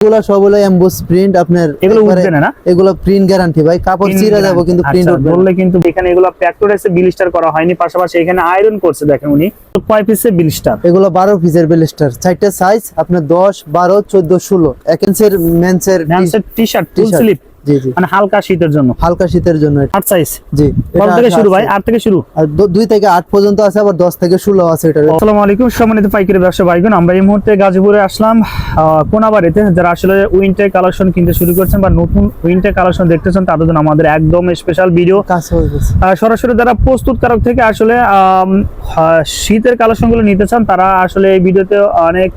এগুলো সব হলো এমবোস প্রিন্ট আপনার এগুলো একবারে- উঠবে না না? এগুলো প্রিন্ট গ্যারান্টি ভাই। কাপড় চিরা যাব কিন্তু প্রিন্ট আচ্ছা, উঠবে বললে কিন্তু এখানে এগুলো প্যাক্টোরেসে বিলিস্টার করা হয়নি পাশাপাশি এখানে আয়রন করছে দেখেন উনি। কয় পিসে বিলিস্টার এগুলো বারো পিসের বেলিস্টার চারটা সাইজ আপনার দশ বারো চোদ্দ ষোলো। এক ইঞ্চের মেন্সের ম্যানসের টি শার্ট ফুল T-shirt। জি জি। মানে হালকা শীতের জন্য। হালকা শীতের জন্য আট সাইজ জি কত থেকে শুরু ভাই? আট থেকে শুরু? আর দুই থেকে আট পর্যন্ত আছে আবার দশ থেকে ষোলো আছে এটা আসসালামু আলাইকুম সম্মানিত পাইকারি ব্যবসা ভাইগণ আমরা এই মুহূর্তে গাজীপুরে আসলাম কোনাবাড়িতে যারা আসলে উইন্টার কালেকশন কিনতে শুরু করছেন বা নতুন উইন্টার কালেকশন দেখতেছেন তাদের জন্য আমাদের একদম স্পেশাল ভিডিও সরাসরি যারা প্রস্তুতকারক থেকে আসলে আহ, শীতের কালেকশনগুলো নিতে চান তারা আসলে এই ভিডিওতে অনেক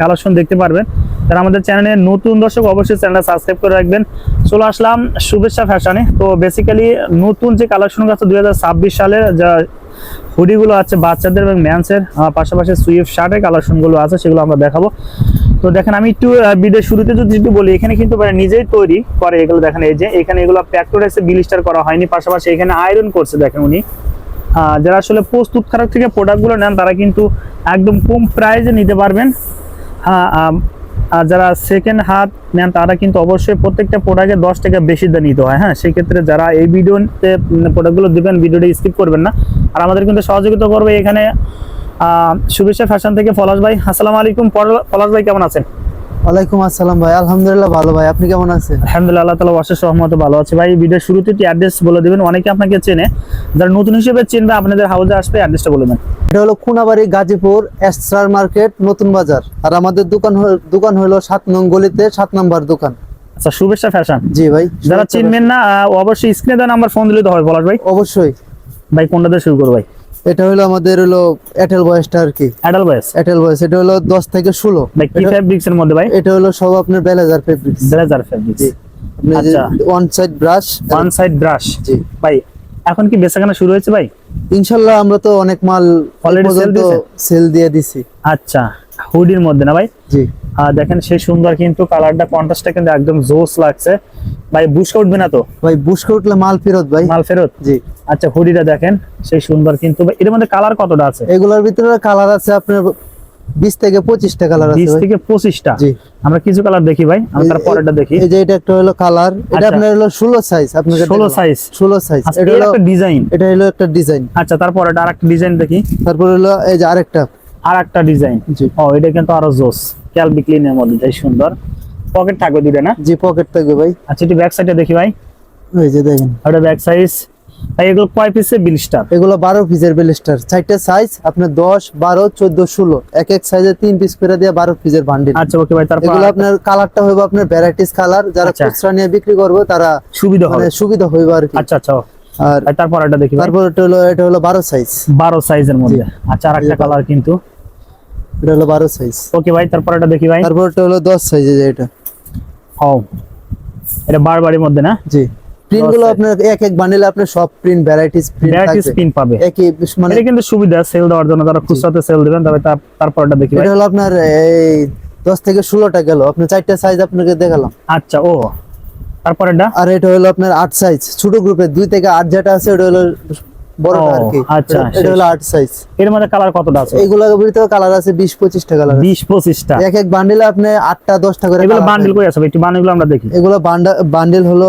কালেকশন দেখতে পারবেন। যারা আমাদের চ্যানেলে নতুন দর্শক, অবশ্যই চ্যানেলটা সাবস্ক্রাইব করে রাখবেন। চলে আসলাম শুভেচ্ছা ফ্যাশনে। তো বেসিক্যালি নতুন যে কালেকশনগুলো আছে, দুই সালের যা হুডিগুলো আছে বাচ্চাদের এবং ম্যান্সের পাশাপাশি সুইফট শার্টের কালেকশনগুলো আছে, সেগুলো আমরা দেখাবো। তো দেখেন আমি একটু ভিডিও শুরুতে যদি একটু বলি, এখানে কিন্তু নিজেই তৈরি করে এগুলো দেখেন, এই যে এখানে এগুলো প্যাক্টোরেসে বিলিস্টার করা হয়নি, পাশাপাশি এখানে আয়রন করছে দেখেন উনি। যারা আসলে প্রস্তুতকারক থেকে প্রোডাক্টগুলো নেন, তারা কিন্তু একদম কম প্রাইজে নিতে পারবেন। হ্যাঁ আর যারা সেকেন্ড হাত নেন, তারা কিন্তু অবশ্যই প্রত্যেকটা প্রোডাক্টে দশ টাকা বেশি দিয়ে নিতে হয় হ্যাঁ? সেক্ষেত্রে যারা এই ভিডিওতে প্রোডাক্টগুলো দেবেন ভিডিওটা স্কিপ করবেন না। আর আমাদের কিন্তু সহযোগিতা করবে এখানে শুভেচ্ছা ফ্যাশন থেকে পলাশ ভাই। আসসালামু আলাইকুম পল- পলাশ ভাই কেমন আছেন? ওয়ালাইকুম আসসালাম ভাই। আলহামদুলিল্লাহ ভালো ভাই। আপনি কেমন আছেন? আলহামদুলিল্লাহ আল্লাহ তালা অশেষ রহমতে ভালো আছে। ভাই ভিডিওর শুরুতে একটি অ্যাড্রেস বলে দেবেন। অনেকে আপনাকে চেনে। যারা নতুন হিসেবে চিনবে আপনাদের হাউসে আসবে অ্যাড্রেসটা বলে দেন এটা হলো খুনাবাড়ি গাজীপুর এসরার মার্কেট নতুন বাজার। আর আমাদের দোকান দোকান হলো সাত নং গলিতে সাত নম্বর দোকান। আচ্ছা শুভেচ্ছা ফ্যাশন জি ভাই যারা চিনবেন না অবশ্যই স্ক্রিনে দেওয়া নাম্বার ফোন দিলে তো হবে পলাশ ভাই। অবশ্যই। ভাই কোনটা দিয়ে শুরু করব ভাই? এটা হলো আমাদের হলো এয়ারটেল বয়সটা আর কি। অ্যাডাল বয়স এয়ারটেল বয়স এটা হলো দশ থেকে ষোলো। ভাই কি ফেব্রিক্স এর মধ্যে ভাই? এটা হলো সব আপনার বেলেজার ফেব্রিক্স ব্লেজার ফেব্রিক্স আচ্ছা। One side brush one side brush জি। ভাই এখন কি বেচাকেনা শুরু হয়েছে ভাই? ইনশাল্লাহ আমরা তো অনেক মাল দিয়েছে? সেল দিয়ে দিছি। আচ্ছা। হুডির মধ্যে না ভাই? জি। দেখেন সেই সুন্দর কিন্তু কালারটা কন্ট্রাস্টটা কিন্তু একদম জোস লাগছে। ভাই বুশকা উঠবে না তো? ভাই বুসকে উঠলে মাল ফেরত ভাই। মাল ফেরত? জি। আচ্ছা হুডিটা দেখেন সেই সুন্দর কিন্তু। এর মধ্যে কালার কতটা আছে? এগুলোর ভিতরে কালার আছে আপনার বিশ থেকে পঁচিশটা কালার আছে বিশ থেকে পঁচিশটা? আমরা কিছু কালার দেখি ভাই। আমরা পরেরটা দেখি। এই যে এটা একটা হলো কালার এটা আচ্ছা। আপনার হলো ষোলো সাইজ আপনাকে ষোলো সাইজ ষোলো সাইজ আচ্ছা এটা হলো একটা ডিজাইন এটা হলো একটা ডিজাইন আচ্ছা তারপর এটা আরেকটা ডিজাইন দেখি। তারপর হলো এই যে আরেকটা। আর একটা ডিজাইন জি। ও এটা কিন্তু আরও জোস। ক্যালবি ক্লিনের মধ্যে যাই সুন্দর। পকেট থাকবে দুটো না? জি পকেট থাকবে ভাই। আচ্ছা একটু ব্যাক সাইডে দেখি ভাই। এই যে দেখেন। ওটা ব্যাক সাইজ ভাই এগুলো কয় পিসে বিল স্টার এগুলো বারো পিসের বেলিস্টার চারটে সাইজ আপনার দশ বারো চোদ্দ ষোলো। এক এক সাইজে তিন পিস করে দিয়ে বারো পিসের বান্ডিল আচ্ছা ওকে ভাই তারপর এগুলো আপনার কালারটা হইবে আপনার ভ্যারাইটিস কালার যারা আচ্ছা। খুচরা নিয়ে বিক্রি করবে তারা সুবিধা হবে। মানে সুবিধা হইবে আর কি। আচ্ছা আচ্ছা আর তারপর এটা দেখি তারপর এটা হলো এটা হলো বারো সাইজ বারো সাইজের মধ্যে। আচ্ছা আর একটা কালার কিন্তু। এটা হলো বারো সাইজ ওকে ভাই তারপর এটা দেখি ভাই। তারপর এটা হলো দশ সাইজ যে এটা। ও এটা বারবারির মধ্যে না? জি। প্রিন্টগুলো আপনার এক এক বান্ডিলে আপনার সব print varieties print varieties pin পাবে। একই মানে এটা কিন্তু সুবিধা সেল দেওয়ার জন্য। যারা খুচরাতে সেল দিবেন তবে তার- তারপর এটা দেখি ভাই। এটা হলো আপনার এই দশ থেকে ষোলোটা গেল। আপনার চারটা সাইজ আপনাকে দেখালাম। আচ্ছা ও। তারপর এটা? আর এটা হলো আপনার আট সাইজ ছোট গ্রুপের দুই থেকে আট যেটা আছে ওটা হলো বড়টা ও, আর কি? আচ্ছা, এটা- এটা হলো আট সাইজ এর মধ্যে কালার কতটা আছে? এইগুলোর ভিতরে কালার আছে বিশ পঁচিশটা কালার বিশ পঁচিশটা। এক এক বান্ডিলে আপনি আটটা দশটা করে এগুলো colour বান্ডিল আছে? একটু বান্ডিল আমরা দেখি। এগুলো বান্ডিল হলো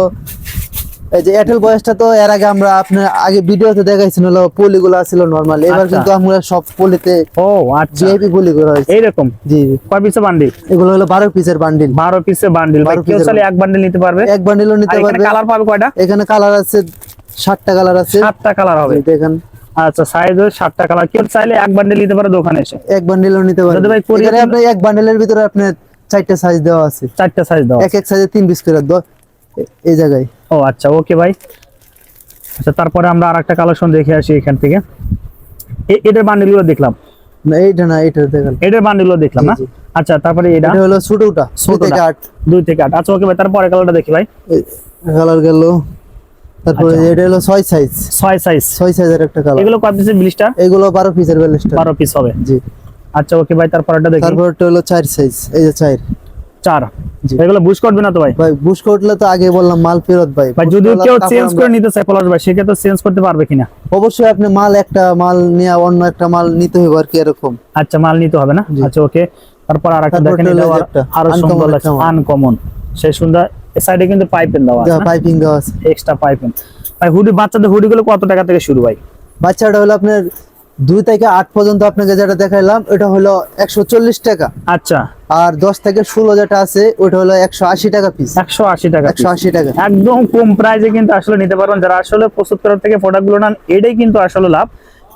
এই যে এয়ারটেল বয়সটা তো এর আগে আমরা আপনার আগে ভিডিওতে দেখাইছেন হলো পলিগুলো ছিল নরমাল এবার আচ্ছা। কিন্তু আমরা সব পলিতে ও আচ্ছা। জিআইপি পলি হয়েছে। এইরকম? জি কয় বান্ডিল এগুলো হলো বারো পিসের বান্ডিল বারো পিসে বান্ডিল ভাই 12 কেউ চাইলে এক বান্ডিল নিতে পারবে। এক বান্ডিলও নিতে এখানে পারবে। কালার পাবে কয়টা? এখানে কালার আছে ষাটটা কালার আছে। সাতটা কালার হবে। দেখেন। আচ্ছা সাইজ সাতটা কালার কেউ চাইলে এক বান্ডিল নিতে পারে দোকানে এসে। এক বান্ডিলও নিতে দাদা ভাই, এখানে আপনি এক বান্ডিলের ভিতরে আপনার চারটা সাইজ দেওয়া আছে। চারটা সাইজ দাও এক এক সাইজে তিন পিস করে দ- এ- এই জায়গায়। ও আচ্ছা ওকে ভাই। আচ্ছা তারপরে আমরা আরেকটা কালেকশন দেখে আসি এখান থেকে। এটার বান্ডিলগুলো দেখলাম। না এইটা না এইটা দেখেন। এটার বান্ডিলগুলো দেখলাম না? আচ্ছা তারপরে এটা এটা হলো ছোটটা ছোট। থেকে আট। দুই থেকে আট। আচ্ছা ওকে ভাই তারপরে কালারটা দেখি ভাই। কালার গেল। তারপরে আচ্ছা। এটা হলো ছয় সাইজ ছয় সাইজ ছয় সাইজের একটা কালার এগুলো কয় পিসের ব্লিস্টার এগুলো বারো পিসের ব্যালেন্সটা বারো পিস হবে। জি। আচ্ছা ওকে ভাই তারপরটা দেখি। তারপর এটা হলো চার সাইজ এই যে চার। চার। জি। এগুলো বুঝ করবে না তো ভাই? ভাই বুশ করলে তো আগে বললাম মাল ফেরত ভাই। ভাই যদি কেউ চেঞ্জ করে নিতে চায় পলাশ ভাই সেক্ষেত্রে চেঞ্জ করতে পারবে কিনা? অবশ্যই আপনি মাল একটা মাল নিয়ে অন্য একটা মাল নিতে হবে আর কি এরকম। আচ্ছা মাল নিতে হবে না? আচ্ছা ওকে তারপর আর একটা তারপর দেখেন এটা আরও সুন্দর লাগছে। আনকমন সেই সুন্দর সাইডে কিন্তু পাইপেন দেওয়া আছে পাইপিং দেওয়া আছে। এক্সট্রা পাইপেন ভাই হুডি বাচ্চাদের হুডি গুলো কত টাকা থেকে শুরু ভাই? বাচ্চাটা হলো আপনার দুই থেকে আট পর্যন্ত আপনাকে যেটা দেখাইলাম এটা হলো একশো চল্লিশ টাকা। আচ্ছা। আর দশ থেকে ষোলো যেটা আছে ওটা হলো একশো আশি টাকা পিস একশো আশি টাকা একশো। আশি টাকা একদম কম প্রাইসে কিন্তু আসলে নিতে পারবেন। যারা আসলে প্রস্তুত করার থেকে প্রোডাক্টগুলো নেন এটাই কিন্তু আসলে লাভ।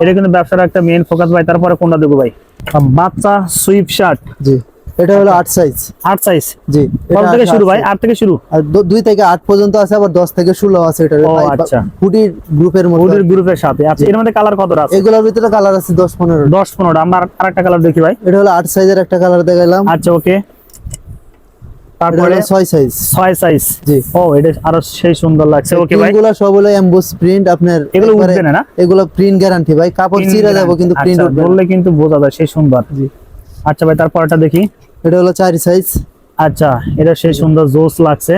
এটা কিন্তু ব্যবসার একটা মেইন ফোকাস ভাই। তারপরে কোনটা দেবো ভাই? বাচ্চা সুইপ শার্ট। জি। এটা হলো আট সাইজ আট সাইজ জি কত থেকে শুরু ভাই। আট থেকে শুরু? আর দুই থেকে আট পর্যন্ত আছে আবার দশ থেকে ষোলো আছে এটা আচ্ছা। হুডির গ্রুপের মধ্যে। হুডির গ্রুপের সাথে। আচ্ছা এর মধ্যে কালার কতটা আছে? এগুলোর ভিতরে কালার আছে দশ পনেরো। দশ পনেরোটা। আমরা আর একটা কালার দেখি ভাই। এটা হলো আট সাইজের একটা কালার দেখাইলাম। আচ্ছা ওকে। তারপরে হলো ছয় সাইজ ছয় সাইজ জি। ও এটা আরও সেই সুন্দর লাগছে। ওকে ভাই। এগুলো সব হলো এমবোস প্রিন্ট আপনার এগুলো উঠবে না, না? এগুলো প্রিন্ট গ্যারান্টি ভাই। কাপড় চিরা যাব কিন্তু প্রিন্ট আচ্ছা, উঠবে বললে কিন্তু বোঝা যায় সেই সুন্দর। জি। আচ্ছা ভাই তারপরটা দেখি। এটা হলো চার সাইজ আচ্ছা এটা সেই সুন্দর জোস লাগছে।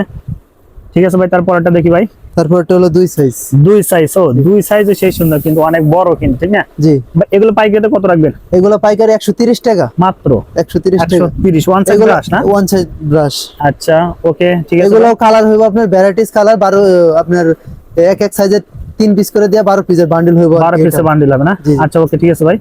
ঠিক আছে ভাই তারপরটা দেখি ভাই। তারপর এটা হলো দুই সাইজ দুই সাইজ ও দুই সাইজে সেই সুন্দর কিন্তু অনেক বড় কিন্তু ঠিক না? জি। এগুলো পাইকারিতে কত রাখবেন? এগুলো পাইকারি একশো তিরিশ টাকা। মাত্র? একশো তিরিশ একশো টাকা তিরিশ ওয়ান সাইজ ব্রাশ না? ওয়ান সাইজ ব্রাশ আচ্ছা ওকে ঠিক আছে এগুলো কালার হইবো আপনার ভ্যারাইটিস কালার বারো আপনার এক এক সাইজের তিন পিস করে দিয়ে বারো পিসের বান্ডিল হইবো আর বারো কি পিসে এটা। বান্ডিল হবে না। আচ্ছা ওকে ঠিক আছে ভাই।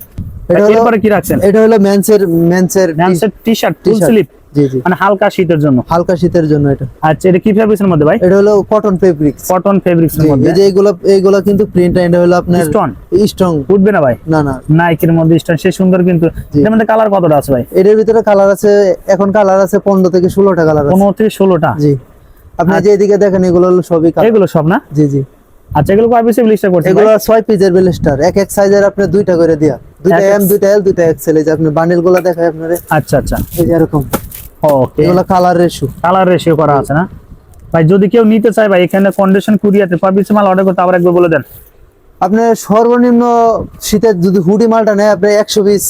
এটা এরপরে কি রাখছেন? এটা হলো মেন্সের মেন্সের ন্যান্সের টি শার্ট ফুল t-shirt। জি জি। মানে হালকা শীতের জন্য। হালকা শীতের জন্য এটা। আচ্ছা এটা কি ফেব্রিক্সের মধ্যে ভাই? এটা হলো কটন ফেব্রিক্স কটন ফেব্রিক্স মধ্যে। এই যে এগুলো এগুলো কিন্তু প্রিন্ট হলো আপনার? স্ট্রং উঠবে না ভাই। না না। নাইকের মধ্যে সে সুন্দর কিন্তু এর মধ্যে কালার কতটা আছে ভাই? এটার ভিতরে কালার আছে এখন কালার আছে পনেরো থেকে ষোলোটা কালার আছে। পনেরো থেকে ষোলোটা। জি। আপনি যে এদিকে দেখেন এগুলো হলো সবই কালার এগুলো সব না? জি জি। আচ্ছা এগুলো কয় পিসে ব্লিস্টার করছে এগুলো ছয় পিসের বেলেস্টার এক এক সাইজের আপনি দুইটা করে দিয়া। দুইটা এম দুইটা এল দুইটা এক্সেল এই যে আপনি দেখায় আপনার। আচ্ছা আচ্ছা। এই যে এরকম। ওকে এগুলো কালার রেশু কালার রেশিও করা আছে না? ভাই যদি কেউ নিতে চায় ভাই এখানে কন্ডিশন কুরিয়াতে কয় মাল অর্ডার করতে আবার একবার বলে দেন। আপনি সর্বনিম্ন শীতের যদি হুডি মালটা নেয় আপনি একশো পিস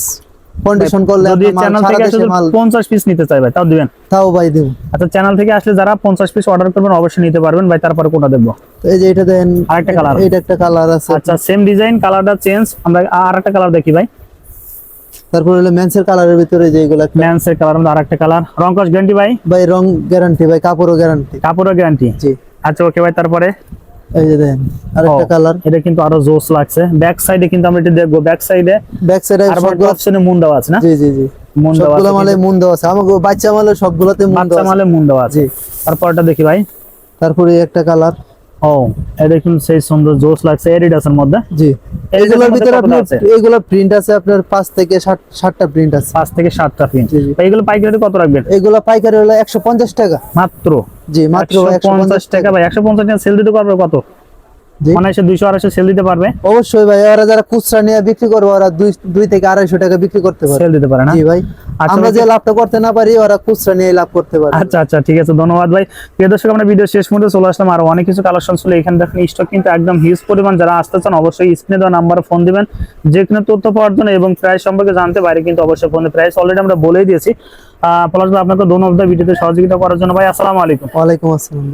কন্ডিশন করলে যদি চ্যানেল থেকে আসলে মাল পঞ্চাশ পিস নিতে চাই ভাই তাও দিবেন? তাও ভাই দেব। আচ্ছা চ্যানেল থেকে আসলে যারা পঞ্চাশ পিস অর্ডার করবেন অবশ্যই নিতে পারবেন ভাই তারপরে কোনটা দেখব তো এই যে এটা দেন আরেকটা colour। এটা একটা কালার আছে। আচ্ছা সেম ডিজাইন কালারটা চেঞ্জ আমরা আর একটা কালার দেখি ভাই। তারপর হলো মেন্সের কালারের ভিতরে যে এগুলো একটা কালার মধ্যে আর একটা কালার রং কস গ্যারান্টি ভাই? ভাই রং গ্যারান্টি ভাই কাপড়ও গ্যারান্টি কাপড়ও গ্যারান্টি জি। আচ্ছা ওকে ভাই তারপরে? এই যে দেখেন আরেকটা কালার এটা কিন্তু আরও জোস লাগছে। ব্যাক সাইডে কিন্তু আমরা এটা দেখব ব্যাক সাইডে ব্যাক সাইডে আর সবগুলো অপশনে মুন দেওয়া আছে না? জি জি জি। মুন দেওয়া সবগুলো আছে মালে মুন দেওয়া আছে। আমাগো বাচ্চা মালে সবগুলোতে মুন দেওয়া আছে। মালে মুন দেওয়া আছে। তারপরটা দেখি ভাই। তারপরে একটা কালার ও এটা কিন্তু সেই সুন্দর জোস লাগছে এডিডাসের মধ্যে। জি। Adidas এর এগুলোর মধ্যে ভিতরে আপনার আছে? প্রিন্ট আছে আপনার পাঁচ থেকে ষাট ষাটটা প্রিন্ট আছে। পাঁচ থেকে সাতটা প্রিন্ট জি, জি। এগুলো পাইকারি কত রাখবেন? এগুলো পাইকারি হলো একশো পঞ্চাশ টাকা। মাত্র? জি মাত্র একশো পঞ্চাশ টাকা ভাই একশো পঞ্চাশ টাকা সেল দিতে পারবে কত। অনায়াসে দুইশো আড়াইশো সেল দিতে পারবে। অবশ্যই ভাই ওরা যারা খুচরা নিয়ে বিক্রি করবে ওরা দুই দুই থেকে আড়াইশো টাকা বিক্রি করতে পারে। সেল দিতে পারে না? জি ভাই আচ্ছা, আমরা যে লাভটা করতে না পারি ওরা খুচরা নিয়ে লাভ করতে পারে আচ্ছা আচ্ছা ঠিক আছে ধন্যবাদ ভাই। প্রিয় দর্শক আমরা ভিডিও শেষ মুহূর্তে চলে আসলাম। আর অনেক কিছু কালেকশন ছিল এখানে দেখেন স্টক কিন্তু একদম হিউজ পরিমাণ। যারা আসতে চান অবশ্যই স্ক্রিনে দেওয়া নাম্বারে ফোন দিবেন। যে কোনো তথ্য পাওয়ার জন্য এবং প্রাইস সম্পর্কে জানতে পারি কিন্তু অবশ্যই ফোনে প্রাইস অলরেডি আমরা বলেই দিয়েছি। আহ পলাশ ভাই আপনাকে ভিডিওতে সহযোগিতা করার জন্য। ভাই আসসালামু আলাইকুম। ওয়ালাইকুম আসসালাম।